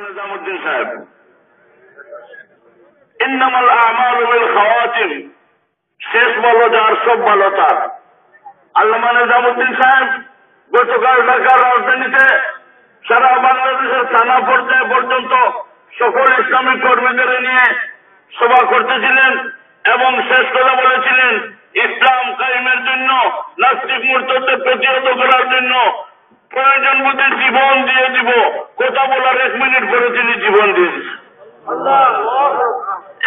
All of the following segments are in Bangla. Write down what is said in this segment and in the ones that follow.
নিজামুদ্দিন সাহেব। ইন্নামাল আমাল খাওয়াতিম শেষ ভালো যার, সব ভালো তার। আল্লামা নিজামুদ্দিন সাহেব গতকাল ঢাকার রাজধানীতে সারা বাংলাদেশের থানা পর্যায়ে পর্যন্ত সকল ইসলামিক কর্মীদের নিয়ে সভা করতেছিলেন এবং শেষ কথা বলেছিলেন, ইসলাম কায়েমের জন্য, নাস্তিক মূর্তদের প্রতিহত করার জন্য প্রয়োজন মধ্যে জীবন দিয়ে দিব, কথা মিনিট পরে তিনি জীবন দিয়ে দিচ্ছেন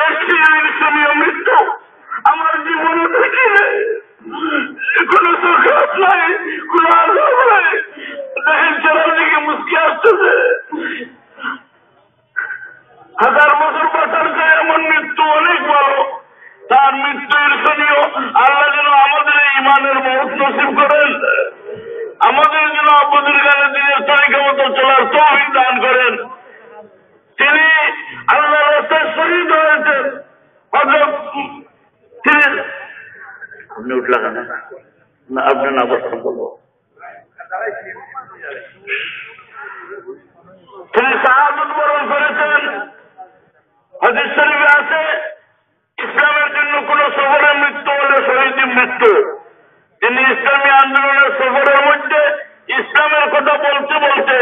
একটি ইসলামীয় মৃত্যু, আমার জীবনে থেকে নাই নাই। দেখেন চারিদিকে মুসকি আসতেছে। হাজার বছর বাঁচার এমন মৃত্যু অনেক বড়, তার মৃত্যু ঈর্ষণীয়। আল্লাহ যেন আমাদের ইমানের মহৎ নসিব করেন। আমাদের যেন আব্বুদুল গানের দিনের তরিকা মতো চলার তৌফিক আপনি উঠলেন না না না বসতে বলব। তিনি আছে, ইসলামের জন্য কোন সফরের মৃত্যু হলে শহীদের মৃত্যু। তিনি ইসলামী আন্দোলনের সফরের মধ্যে ইসলামের কথা বলতে বলতে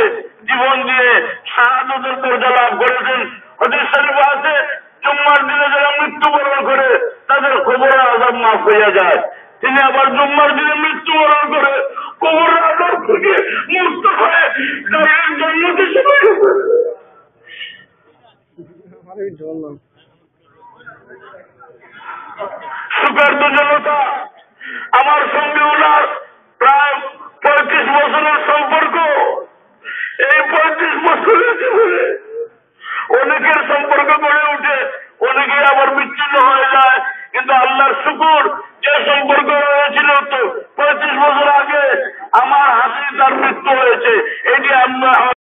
জীবন দিয়ে শাহাদতের দরজা লাভ করেছেন। হজির শরীফে আছে, জুম্মার দিনে যারা মৃত্যুবরণ করে, তাদের খবর আজাব মাফ হইয়া যায়। তিনি আবার জুম্মার দিনে মৃত্যুবরণ করে কবর আজাব থেকে মুক্ত হয়ে ডাইরেক্ট জন্মতে চলে গেছে সুকার্ত জনতা আমার সঙ্গে ওনার প্রায় পঁয়ত্রিশ বছরের সম্পর্ক। এই পঁয়ত্রিশ বছরের জীবনে অনেকের সম্পর্ক গড়ে উঠে অনেকে আবার বিচ্ছিন্ন হয়ে যায়। আল্লাহর যে সম্পর্ক হয়েছিল তো পঁয়ত্রিশ বছর আগে আমার হাসি তার মৃত্যু হয়েছে।